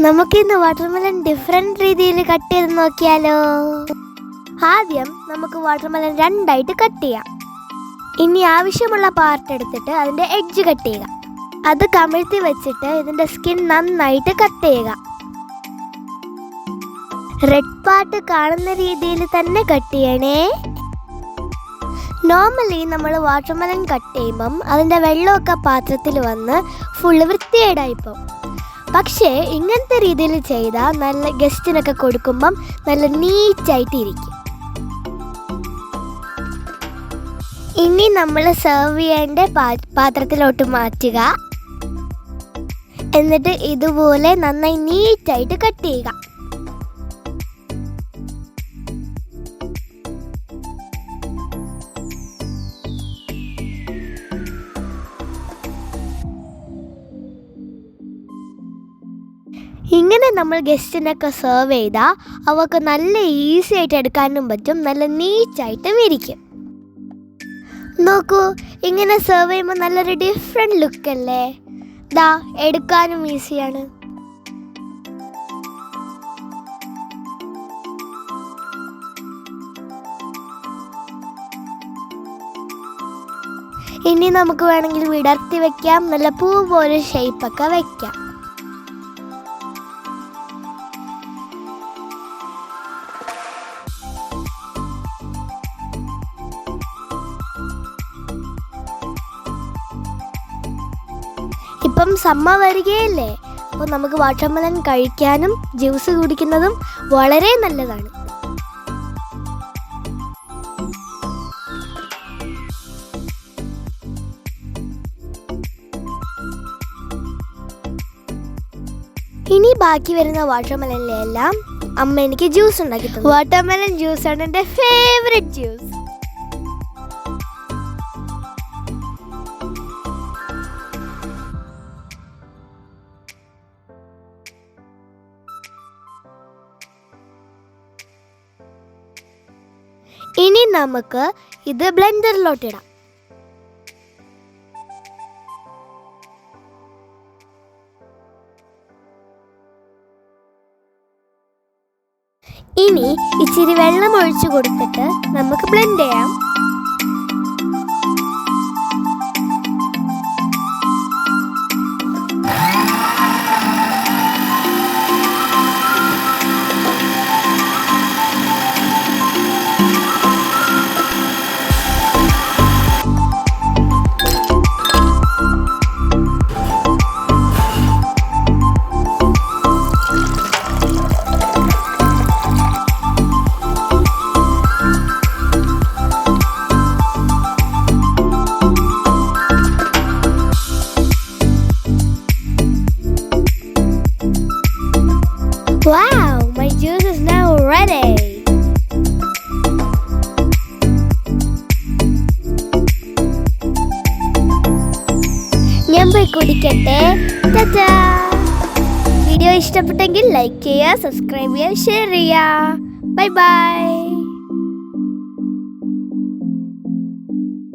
നമുക്കിന്ന് watermelon different രീതിയിൽ cut ചെയ്ത് നോക്കിയാലോ? ആദ്യം നമുക്ക് വാട്ടർമെലൻ രണ്ടായിട്ട് കട്ട് ചെയ്യാം. ഇനി ആവശ്യമുള്ള പാർട്ട് എടുത്തിട്ട് അതിന്റെ എഡ്ജ് കട്ട് ചെയ്യുക. അത് കമിഴ്ത്തി വെച്ചിട്ട് ഇതിന്റെ സ്കിൻ നന്നായിട്ട് കട്ട് ചെയ്യുക. റെഡ് പാർട്ട് കാണുന്ന രീതിയിൽ തന്നെ കട്ട് ചെയ്യണേ. നോർമലി നമ്മൾ വാട്ടർമെലൻ കട്ട് ചെയ്യുമ്പം അതിന്റെ വെള്ളമൊക്കെ പാത്രത്തിൽ വന്ന് ഫുള്ള് വൃത്തികേടായിപ്പോൾ പക്ഷേ ഇങ്ങനത്തെ രീതിയിൽ ചെയ്താൽ നല്ല ഗസ്റ്റിനൊക്കെ കൊടുക്കുമ്പം നല്ല നീറ്റായിട്ട് ഇരിക്കും ഇനി നമ്മൾ സെർവ് ചെയ്യേണ്ട പാത്രത്തിലോട്ട് മാറ്റുക. എന്നിട്ട് ഇതുപോലെ നന്നായി നീറ്റായിട്ട് കട്ട് ചെയ്യുക. ഇങ്ങനെ നമ്മൾ ഗസ്റ്റിനൊക്കെ സെർവ് ചെയ്താൽ അവർക്ക് നല്ല ഈസി ആയിട്ട് എടുക്കാനും പറ്റും നല്ല നീറ്റായിട്ടും ഇരിക്കും. നോക്കൂ ഇങ്ങനെ സെർവ് ചെയ്യുമ്പോൾ നല്ലൊരു ഡിഫറെന്റ് ലുക്ക് അല്ലേ? ദാ എടുക്കാനും ഈസിയാണ് ഇനി നമുക്ക് വേണമെങ്കിൽ വിടർത്തി വെക്കാം നല്ല പൂ പോലെ ഷേപ്പൊക്കെ വെക്കാം. ഇപ്പം സമ്മ വരികയല്ലേ? അപ്പോൾ നമുക്ക് വാട്ടർമെലൻ കഴിക്കാനും ജ്യൂസ് കുടിക്കുന്നതും വളരെ നല്ലതാണ്. ഇനി ബാക്കി വരുന്ന വാട്ടർമെലനിലെല്ലാം അമ്മ എനിക്ക് ജ്യൂസ് ഉണ്ടാക്കി വാട്ടർമെലൻ ജ്യൂസ് ആണ് എന്റെ ഫേവറേറ്റ് ജ്യൂസ് ഇനി നമുക്ക് ഇത് ബ്ലെൻഡറിലോട്ട് ഇടാം ഇനി ഇച്ചിരി വെള്ളം ഒഴിച്ചു കൊടുത്തിട്ട് നമുക്ക് ബ്ലെൻഡ് ചെയ്യാം. Wow, my juice is now ready. ഞാൻ പോയി കുടിക്കട്ടെ ടാറ്റാ. വീഡിയോ ഇഷ്ടപ്പെട്ടെങ്കിൽ ലൈക്ക് ചെയ്യുക സബ്സ്ക്രൈബ് ചെയ്യുക ഷെയർ ചെയ്യുക ബൈ ബൈ